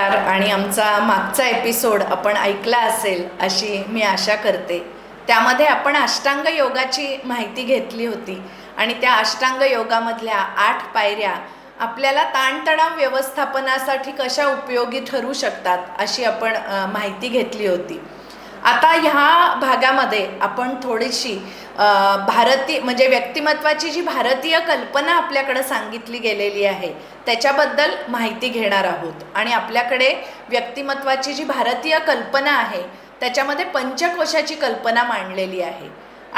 नमस्कार आणि आमचा मागचा एपिसोड आपण ऐकला असेल अशी मी आशा करते. त्यामध्ये आपण अष्टांग योगाची माहिती घेतली होती आणि त्या अष्टांग योगामधल्या आठ पायऱ्या आपल्याला ताणतणाव व्यवस्थापनासाठी कशा उपयोगी ठरू शकतात अशी आपण माहिती घेतली होती. आता ह्या भागामध्ये आपण थोडीशी भारतीय म्हणजे व्यक्तिमत्वाची जी भारतीय कल्पना आपल्याकडे सांगितली गेलेली आहे त्याच्याबद्दल माहिती घेणार आहोत. आणि आपल्याकडे व्यक्तिमत्वाची जी भारतीय कल्पना आहे त्याच्यामध्ये पंचकोशाची कल्पना मांडलेली आहे.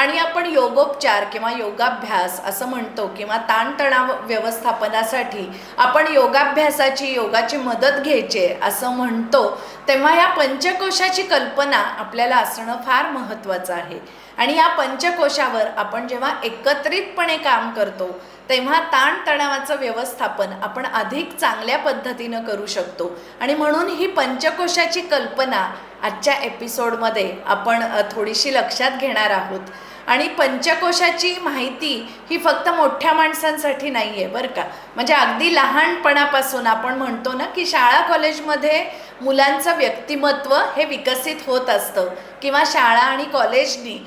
आणि आपण योगोपचार किंवा योगाभ्यास असं म्हणतो किंवा ताणतणाव व्यवस्थापनासाठी आपण योगाभ्यासाची योगाची मदत घ्यायची असं म्हणतो तेव्हा या पंचकोशाची कल्पना आपल्याला असणं फार महत्त्वाचं आहे. आणि या पंचकोशावर आपण जेव्हा एकत्रितपणे काम करतो तेव्हा ताणतणावाचं व्यवस्थापन आपण अधिक चांगल्या पद्धतीनं करू शकतो. आणि म्हणून ही पंचकोशाची कल्पना आजच्या एपिसोडमध्ये आपण थोडीशी लक्षात घेणार आहोत. आणि पंचकोशाची माहिती ही फक्त मोठ्या माणसांसाठी नाही आहे बरं का? म्हणजे अगदी लहानपणापासून आपण म्हणतो ना की शाळा कॉलेजमध्ये मुलांचं व्यक्तिमत्व हे विकसित होत असतं किंवा शाळा आणि कॉलेजनी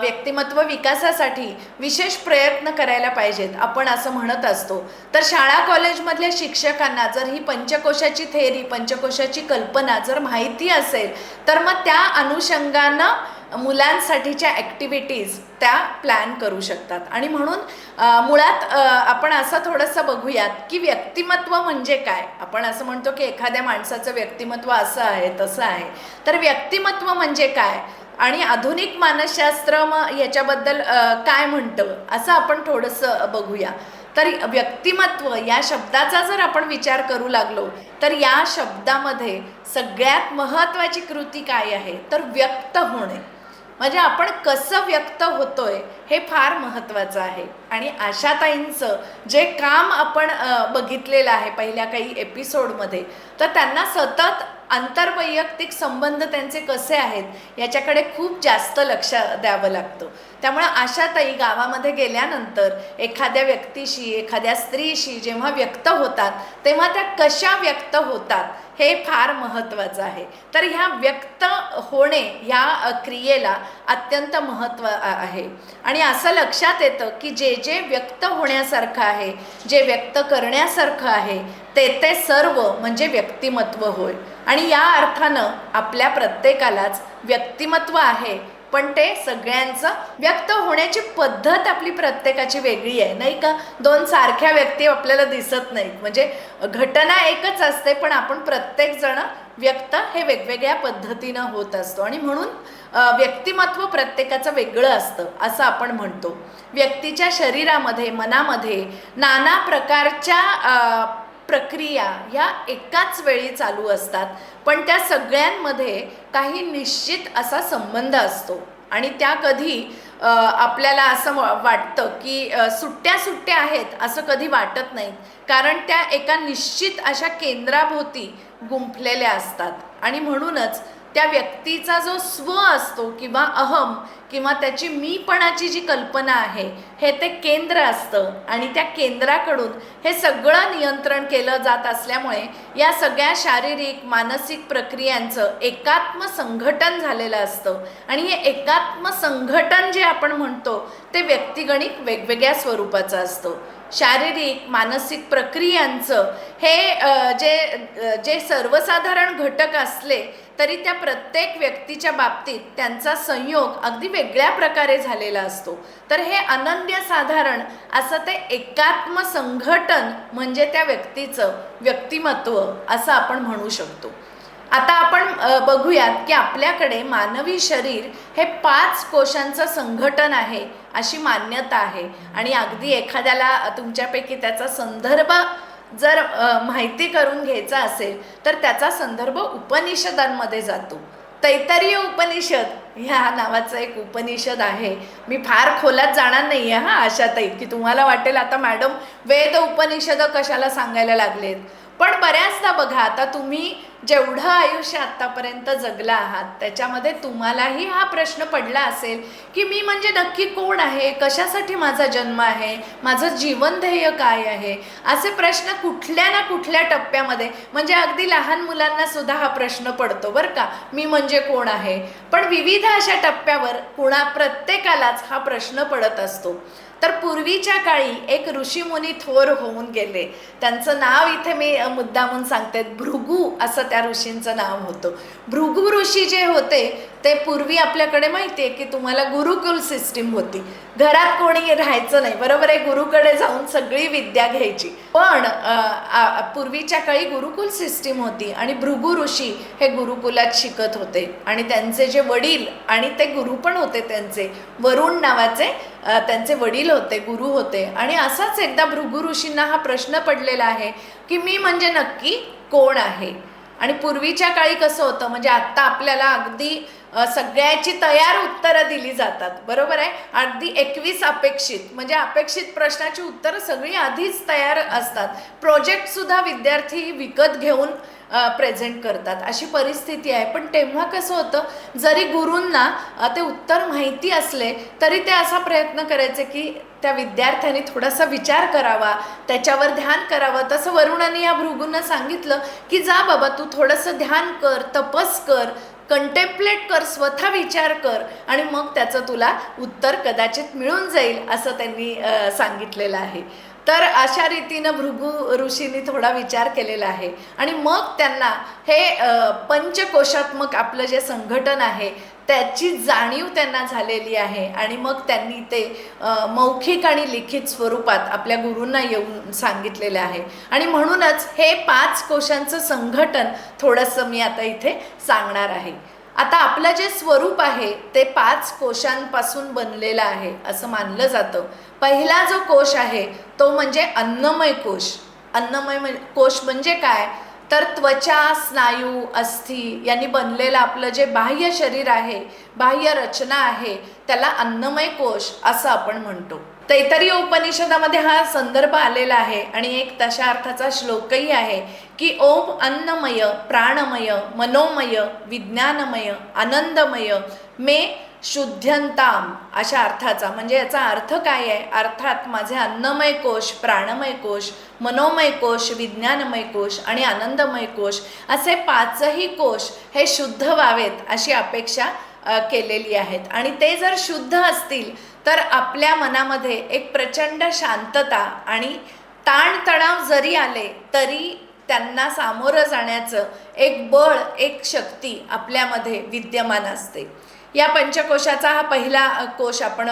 व्यक्तिमत्व विकासासाठी विशेष प्रयत्न करायला पाहिजेत आपण असं म्हणत असतो. तर शाळा कॉलेजमधल्या शिक्षकांना जर ही पंचकोशाची थेरी पंचकोशाची कल्पना जर माहिती असेल तर मग त्या अनुषंगानं मुलांसाठीच्या ॲक्टिव्हिटीज त्या प्लॅन करू शकतात. आणि म्हणून मुळात आपण असं थोडंसं बघूयात की व्यक्तिमत्व म्हणजे काय? आपण असं म्हणतो की एखाद्या माणसाचं व्यक्तिमत्व असं आहे तसं आहे. तर व्यक्तिमत्व म्हणजे काय? आणि आधुनिक मानसशास्त्र मग याच्याबद्दल काय म्हणतं? असं आपण थोडंसं बघूया. तर व्यक्तिमत्व या शब्दाचा जर आपण विचार करू लागलो तर या शब्दामध्ये सगळ्यात महत्त्वाची कृती काय आहे? तर व्यक्त होणे. म्हणजे आपण कसं व्यक्त होतोय हे फार महत्त्वाचं आहे. आणि आशाताईंचं जे काम आपण बघितलेलं आहे पहिल्या काही एपिसोडमध्ये तर त्यांना सतत आंतरवैयक्तिक संबंध त्यांचे कसे आहेत याच्याकडे खूप जास्त लक्ष द्यावं लागतं. त्यामुळे आशाताई गावामध्ये गेल्यानंतर एखाद्या व्यक्तीशी एखाद्या स्त्रीशी जेव्हा व्यक्त होतात तेव्हा त्या कशा व्यक्त होतात हे फार महत्त्वाचं आहे. तर ह्या व्यक्त होणे ह्या क्रियेला अत्यंत महत्त्व आहे. आणि असं लक्षात येतं की जे जे व्यक्त होण्यासारखं आहे जे व्यक्त करण्यासारखं आहे ते ते सर्व म्हणजे व्यक्तिमत्व होय. आणि या अर्थानं आपल्या प्रत्येकालाच व्यक्तिमत्व आहे पण ते सगळ्यांचं व्यक्त होण्याची पद्धत आपली प्रत्येकाची वेगळी आहे नाही का? दोन सारख्या व्यक्ती आपल्याला दिसत नाहीत. म्हणजे घटना एकच असते पण आपण प्रत्येकजण व्यक्त हे वेगवेगळ्या पद्धतीनं होत असतो. आणि म्हणून व्यक्तिमत्व प्रत्येकाचं वेगळं असतं असं आपण म्हणतो. व्यक्तीच्या शरीरामध्ये मनामध्ये नाना प्रकारच्या प्रक्रिया ह्या एकाच वेळी चालू असतात पण त्या सगळ्यांमध्ये काही निश्चित असा संबंध असतो. आणि त्या कधी आपल्याला असं वा- वाटतं की सुट्ट्या सुट्ट्या आहेत असं कधी वाटत नाही कारण त्या एका निश्चित अशा केंद्राभोवती गुंफलेल्या असतात. आणि म्हणूनच त्या व्यक्तीचा जो स्व असतो किंवा अहम किंवा त्याची मीपणाची जी कल्पना आहे हे ते केंद्र असतं. आणि त्या केंद्राकडून हे सगळं नियंत्रण केलं जात असल्यामुळे या सगळ्या शारीरिक मानसिक प्रक्रियांचं एकात्म संघटन झालेलं असतं. आणि हे एकात्म संघटन जे आपण म्हणतो ते व्यक्तिगणिक वेगवेगळ्या स्वरूपाचं असतं. शारीरिक मानसिक प्रक्रियांचं हे जे जे सर्वसाधारण घटक असले तरी त्या प्रत्येक व्यक्तीच्या बाबतीत त्यांचा संयोग अगदी वेगळ्या प्रकारे झालेला असतो. तर हे अनन्य साधारण असं ते एकात्म संघटन म्हणजे त्या व्यक्तीचं व्यक्तिमत्व असं आपण म्हणू शकतो. आता आपण बघूयात की आपल्याकडे मानवी शरीर हे पाच कोशांचं संघटन आहे अशी मान्यता आहे. आणि अगदी एखाद्याला तुमच्यापैकी त्याचा संदर्भ जर माहिती करून घ्यायचा असेल तर त्याचा संदर्भ उपनिषदांमध्ये जातो. तैतरीय उपनिषद ह्या नावाचं एक उपनिषद आहे. मी फार खोलात जाणार नाही आहे हा आशाताई की तुम्हाला वाटेल आता मॅडम वेद उपनिषद कशाला सांगायला लागलेत. पण बऱ्याचदा बघा आता तुम्ही जेवढं आयुष्य आत्तापर्यंत जगलं आहात त्याच्यामध्ये तुम्हालाही हा प्रश्न पडला असेल की मी म्हणजे नक्की कोण आहे कशासाठी माझा जन्म आहे माझं जीवन ध्येय काय आहे? असे प्रश्न कुठल्या ना कुठल्या टप्प्यामध्ये म्हणजे अगदी लहान मुलांना सुद्धा हा प्रश्न पडतो बरं का मी म्हणजे कोण आहे? पण विविध अशा टप्प्यावर कुणा प्रत्येकालाच हा प्रश्न पडत असतो. तर पूर्वीच्या काळी एक ऋषीमुनी थोर होऊन गेले. त्यांचं नाव इथे मी मुद्दामून सांगते. भृगू असं त्या ऋषींचं नाव होतं. भृगू ऋषी जे होते ते पूर्वी आपल्याकडे माहिती आहे की तुम्हाला गुरुकुल सिस्टीम होती. घरात कोणी राहायचं नाही. बरोबर आहे? गुरुकडे जाऊन सगळी विद्या घ्यायची. पण पूर्वीच्या काळी गुरुकुल सिस्टीम होती आणि भृगु ऋषी हे गुरुकुलात शिकत होते. आणि त्यांचे जे वडील आणि ते गुरु पण होते त्यांचे. वरुण नावाचे त्यांचे वडील होते गुरु होते. आणि असाच एकदा भृगु ऋषींना हा प्रश्न पडलेला आहे की मी म्हणजे नक्की कोण आहे? आणि पूर्वीच्या काळी कसं होतं म्हणजे आत्ता आपल्याला अगदी सगळ्याची तयार उत्तरं दिली जातात. बरोबर आहे? अगदी एकवीस अपेक्षित म्हणजे अपेक्षित प्रश्नाची उत्तरं सगळी आधीच तयार असतात. प्रोजेक्टसुद्धा विद्यार्थी विकत घेऊन प्रेझेंट करतात. अशी परिस्थिती आहे. पण तेव्हा कसं होतं जरी गुरूंना ते उत्तर माहिती असले तरी ते असा प्रयत्न करायचे की त्या विद्यार्थ्यांनी थोडासा विचार करावा त्याच्यावर ध्यान करावं. तसं वरुणाने या भृगूंना सांगितलं की जा बाबा तू थोडंसं ध्यान कर तपस कर कंटेम्पलेट कर स्वतः विचार कर आणि मग त्याचं तुला उत्तर कदाचित मिळून जाईल असं त्यांनी सांगितलेलं आहे. तर अशा रीतीनं भृगू ऋषींनी थोडा विचार केलेला आहे. आणि मग त्यांना हे पंचकोशात्मक आपलं जे संघटन आहे त्याची जाणीव त्यांना झालेली आहे. आणि मग त्यांनी ते मौखिक आणि लिखित स्वरूपात आपल्या गुरूंना येऊन सांगितलेलं आहे. आणि म्हणूनच हे पाच कोशांचं संघटन थोडंसं मी आता इथे सांगणार आहे. आता आपलं जे स्वरूप आहे ते पाच कोशांपासून बनलेलं आहे असं मानलं जातं. पहिला जो कोश आहे तो म्हणजे अन्नमय कोश. अन्नमय म्हण- कोश म्हणजे काय? तर त्वचा स्नायू अस्थी यांनी बनलेलं आपलं जे बाह्य शरीर आहे बाह्य रचना आहे त्याला अन्नमय कोश असं आपण म्हणतो. तैतरीय उपनिषदामध्ये हा संदर्भ आलेला आहे आणि एक तशा अर्थाचा श्लोकही आहे की ओम अन्नमय प्राणमय मनोमय विज्ञानमय आनंदमय मे शुद्ध्यंताम अशा अर्थाचा. म्हणजे याचा अर्थ काय आहे? अर्थात माझे अन्नमय कोश प्राणमय कोश मनोमय कोश विज्ञानमय कोश आणि आनंदमय कोश असे पाचही कोश हे शुद्ध व्हावेत अशी अपेक्षा केलेली आहेत. आणि ते जर शुद्ध असतील तर आपल्या मनामध्ये एक प्रचंड शांतता आणि ताणतणाव जरी आले तरी त्यांना सामोरं जाण्याचं एक बळ एक शक्ती आपल्यामध्ये विद्यमान असते. या पंचकोशाचा हा पहिला कोश आपण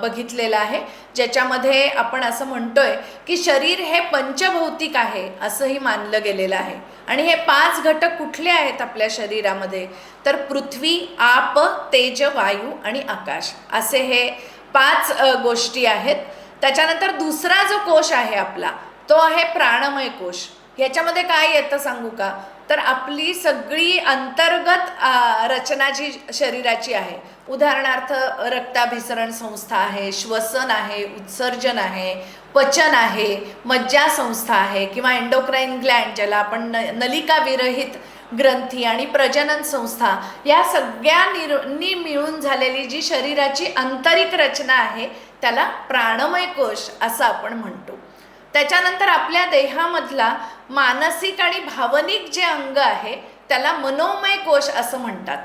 बघितलेला आहे ज्याच्यामध्ये आपण असं म्हणतोय की शरीर हे पंचभौतिक आहे असंही मानलं गेलेलं आहे. आणि हे पाच घटक कुठले आहेत आपल्या शरीरामध्ये? तर पृथ्वी आप तेज वायू आणि आकाश. असे हे पाच गोष्टी आहेत. त्याच्यानंतर दुसरा जो कोश आहे आपला तो आहे प्राणमय कोश. ह्याच्यामध्ये काय येतं सांगू का? तर आपली सगळी अंतर्गत रचना जी शरीराची आहे उदाहरणार्थ रक्ताभिसरण संस्था आहे श्वसन आहे उत्सर्जन आहे पचन आहे मज्जा संस्था आहे किंवा एंडोक्राईन ग्लँड ज्याला आपण न नलिका विरहित ग्रंथी आणि प्रजनन संस्था या सगळ्या निर्नी मिळून झालेली जी शरीराची आंतरिक रचना आहे त्याला प्राणमय कोश असं आपण म्हणतो. त्याच्यानंतर आपल्या देहामधला मानसिक आणि भावनिक जे अंग आहे त्याला मनोमय कोश असं म्हणतात.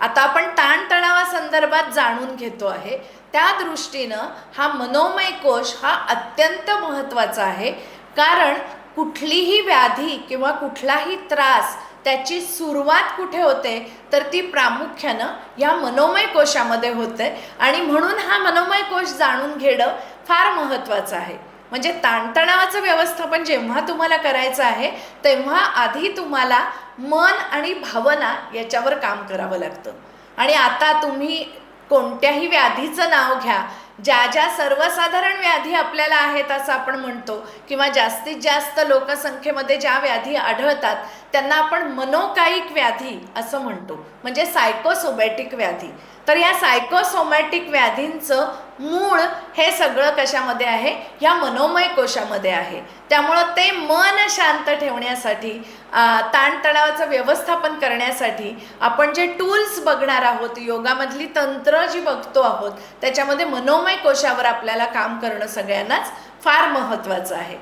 आता आपण ताणतणावासंदर्भात जाणून घेतो आहे. त्या दृष्टीनं हा मनोमय कोश हा अत्यंत महत्त्वाचा आहे. कारण कुठलीही व्याधी किंवा कुठलाही त्रास त्याची सुरुवात कुठे होते तर ती प्रामुख्यानं ह्या मनोमय कोशामध्ये होते. आणि म्हणून हा मनोमय कोश जाणून घेणं फार महत्त्वाचं आहे. म्हणजे ताणतणावाचं व्यवस्थापन जेव्हा तुम्हाला करायचं आहे तेव्हा आधी तुम्हाला मन आणि भावना याच्यावर काम करावं लागतं. आणि आता तुम्ही कोणत्याही व्याधीचं नाव घ्या ज्या ज्या सर्वसाधारण व्याधी आपल्याला आहेत असं आपण म्हणतो किंवा जास्तीत जास्त लोकसंख्येमध्ये ज्या व्याधी आढळतात त्यांना आपण मनोकायिक व्याधी असं म्हणतो. म्हणजे सायकोसोबॅटिक व्याधी. तर या सायकोसोमॅटिक व्याधींचं मूळ हे सगळं कशामध्ये आहे? ह्या मनोमय कोशामध्ये आहे. त्यामुळं ते मन शांत ठेवण्यासाठी ताणतणावाचं व्यवस्थापन करण्यासाठी आपण जे टूल्स बघणार आहोत योगामधली तंत्र जी बघतो आहोत त्याच्यामध्ये मनोमय कोशावर आपल्याला काम करणं सगळ्यांनाच फार महत्त्वाचं आहे.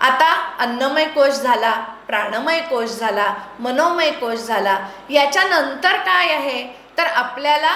आता अन्नमय कोश झाला प्राणमय कोश झाला मनोमय कोश झाला याच्यानंतर काय आहे? तर आपल्याला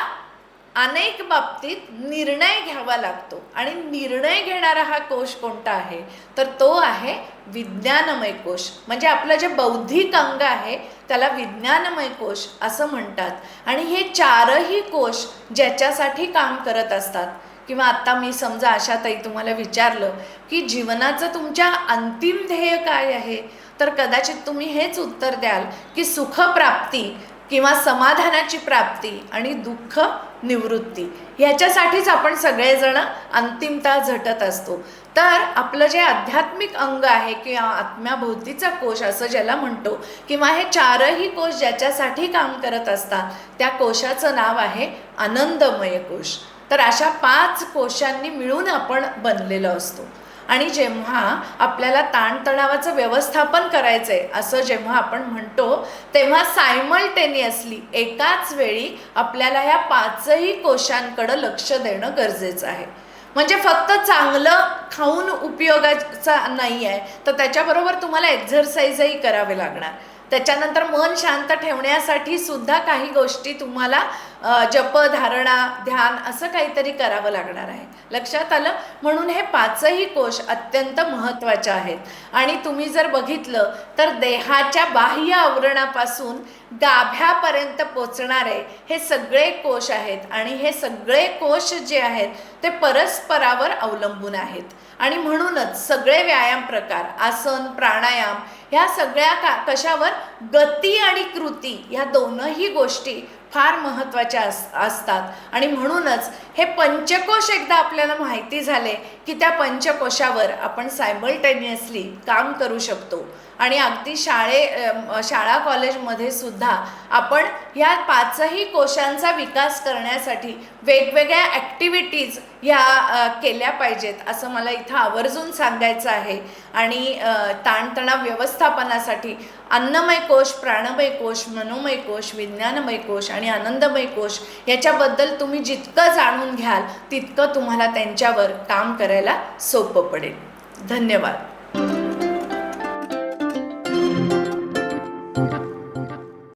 अनेक बाबतीत निर्णय घ्यावा लागतो. आणि निर्णय घेणारा हा कोश कोणता आहे? तर तो आहे विज्ञानमय कोश. म्हणजे आपलं जे बौद्धिक अंग आहे त्याला विज्ञानमय कोश असं म्हणतात. आणि हे चारही कोश ज्याच्यासाठी काम करत असतात. किंवा आत्ता मी समजा अशातही तुम्हाला विचारलं की जीवनाचं तुमच्या अंतिम ध्येय काय आहे? तर कदाचित तुम्ही हेच उत्तर द्याल की सुखप्राप्ती किंवा समाधानाची प्राप्ती आणि दुःख निवृत्ती. ह्याच्यासाठीच आपण सगळेजण अंतिमता झटत असतो. तर आपलं जे आध्यात्मिक अंग आहे किंवा आत्म्याभोवतीचा कोश असं ज्याला म्हणतो किंवा हे चारही कोश ज्याच्यासाठी काम करत असतात त्या कोशाचं नाव आहे आनंदमय कोश. तर अशा पाच कोशांनी मिळून आपण बनलेलो असतो. आणि जेव्हा आपल्याला ताणतणावाचं व्यवस्थापन करायचं आहे असं जेव्हा आपण म्हणतो तेव्हा सायमल्टेनियसली एकाच वेळी आपल्याला ह्या पाचही कोशांकडं लक्ष देणं गरजेचं आहे. म्हणजे फक्त चांगलं खाऊन उपयोगाचा नाही आहे तर त्याच्याबरोबर तुम्हाला एक्झरसाईजही करावे लागणार. त्याच्यानंतर मन शांत ठेवण्यासाठी सुद्धा काही गोष्टी तुम्हाला जप धारणा ध्यान असं काहीतरी करावं लागणार आहे. लक्षात आलं? म्हणून हे पाचही कोश अत्यंत महत्त्वाचे आहेत. आणि तुम्ही जर बघितलं तर देहाच्या बाह्य आवरणापासून गाभ्यापर्यंत पोचणारे हे सगळे कोश आहेत. आणि हे सगळे कोश जे आहेत ते परस्परावर अवलंबून आहेत. आणि म्हणूनच सगळे व्यायाम प्रकार आसन प्राणायाम ह्या सगळ्या का कशावर? गती आणि कृती ह्या दोनही गोष्टी फार महत्त्वाच्या अस असतात. आणि म्हणूनच हे पंचकोश एकदा आपल्याला माहिती झाले की त्या पंचकोशावर आपण सायमल्टेनियसली काम करू शकतो. आणि अगदी शाळे शाळा कॉलेजमध्ये सुद्धा आपण ह्या पाचही कोशांचा विकास करण्यासाठी वेगवेगळ्या ॲक्टिव्हिटीज ह्या केल्या पाहिजेत असं मला इथं आवर्जून सांगायचं आहे. आणि ताणतणाव व्यवस्थापनासाठी अन्नमय कोश प्राणमय कोश मनोमय कोश विज्ञानमय कोश आणि आनंदमय कोश याच्याबद्दल तुम्ही जितकं जाणून घ्याल तितकं तुम्हाला त्यांच्यावर काम करायला सोपं पडेल. धन्यवाद.